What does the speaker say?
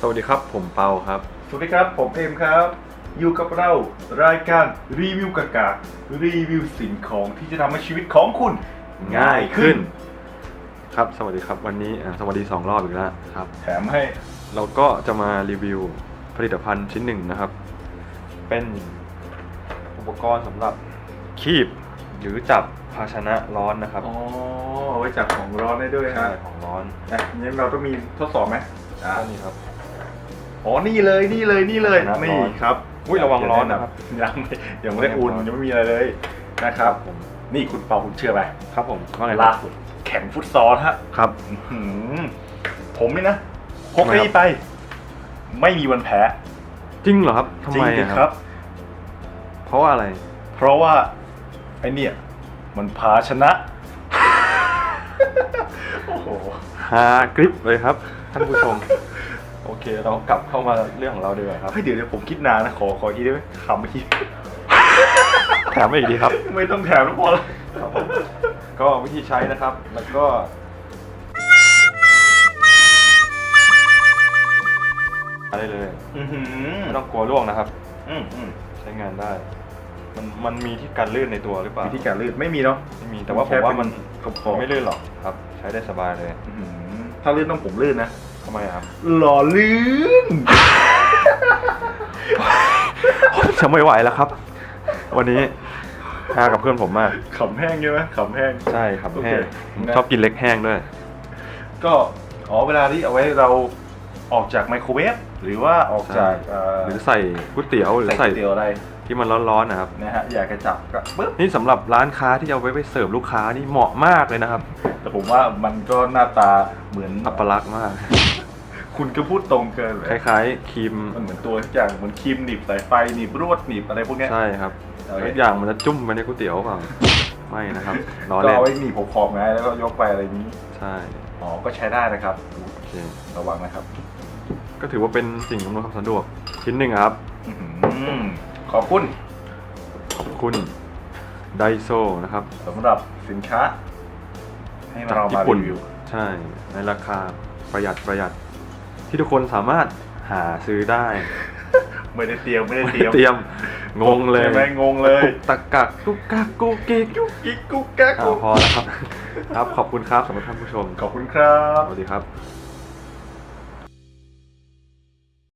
สวัสดีครับ ผมเปาครับ สวัสดีครับ ผมเอมครับ อยู่กับเรารายการรีวิวกาการีวิวสิ่งของที่จะทำให้ชีวิตของคุณง่ายขึ้น ครับ สวัสดีครับวันนี้อ่าสวัสดีสองรอบอีกแล้วครับ แถมให้เราก็จะมารีวิวผลิตภัณฑ์ชิ้นหนึ่งนะครับ เป็นอุปกรณ์สำหรับคีบหรือจับภาชนะร้อนนะครับอ๋อเอาไว้จับของร้อนได้ด้วยใช่ฮะของร้อนอะงั้นเราต้องมีทดสอบไหมอ่าก็นี่ครับ อ๋อนี่เลยนี่เลยนี่เลยน้ำร้อนนี่ครับอุ๊ยระวังร้อนนะครับยังไม่ยังไม่ได้อุ่นยังไม่มีอะไรเลยนะครับผมนี่คุณเปาคุณเชื่อไหมครับผมว่าไงคล่ารับสุดแข่งฟุตซอลฮะครับอื้อหือผมนี่นะพกทำไมครับนี่ไป ไม่มีวันแพ้จริงเหรอครับทำจริงไมสิอะคครัรับบเพราะว่าอะไร เพราะว่าไอเนี่ยมันพาชนะโอ้โหฮากริปเลยครับท่านผู้ชม โอเค เรากลับเข้ามาเรื่องของเราดีกว่าครับเฮ้ยเดี๋ยวเดี๋ยวผมคิดนานนะขอขออีกได้ไหมขำอีกแถมไม่อีกดีครับ ไม่ต้องแถมแล้วพอแล้วครับผมก็วิธีใช้นะครับ แล้วก็ อะไรเลย อื้อหือไม่ต้องกลัวร่วงนะครับ อืมอืมใช้งานได้ มันมันมีที่กันลื่นในตัวหรือเปล่าวิธีการลื่นไม่มีเนาะไม่มีแต่ว่าผมว่ามันขอบขอบไม่ลื่นหรอกครับ ใช้ได้สบายเลยอื้อหือถ้าลื่นต้องผมลื่นนะ ทำไมอะครับหล่อลื่นจะไม่ไหวแล้วครับ วันนี้ฮากับเพื่อนผมมาก ขำแห้งใช่ไหมขำแห้ง ใช่ครับโอเคแห้งผมนะ ชอบกินเล็กแห้งด้วย ก็อ๋อเวลาที่เอาไว้เราออกจากไมโครเวฟหรือว่าออกจากเหรือใส่ก๋วยเตี๋ยวหรือใส่ใส่ก๋วยเตี๋ยวอะไรที่มันร้อนๆนะครับ นะฮะอยากจะจับก็ปึ๊บนี่สำหรับร้านค้าที่เอาไว้ไปเสิร์ฟลูกค้านี่เหมาะมากเลยนะครับแต่ผมว่ามันก็หน้าตาเหมือนอัปลักษณ์มาก คุณก็พูดตรงเกินเลคยล้ายๆครีมมันเหมือนตัวทุกอย่างเหมือนครีมหนีบสายไฟหนีบรวดหนีบอะไรพวกเนี้ยใช่ครับโอเคทุกอย่างมันจะจุ่มไปในก๋วยเตี๋ยวเปล่าไม่นะครับล้อก็เล่นเอาไว้หนีบขอบๆไงแล้วก็ยกไปอะไรนี้ใช่อ๋อก็ใช้ได้นะครับโอเคระวังนะครับ ก็ถือว่าเป็นสิ่งอำนวยความสะดวกชิ้นหนึ่งครับอื้อหือขอบคุณ ขอบคุณไดโซนะครับสำหรับสินค้า ให้จากเรามาญี่ปุ่นรีวิวใช่ ในราคาประหยัดประหยัด ที่ทุกคนสามารถหาซื้อได้ ไม่ได้เตรียมไม่ได้เตรียมเตรียมงงเลยใช่ไหมงงเลยกุกตักกักกุกกักกุกกิกกุ๊กกิ๊กกุ๊กกักอ่ากุ๊กพอแล้วครับ ครับขอบคุณครับสำหรับท่านผู้ชมขอบคุณครับ สวัสดีครับ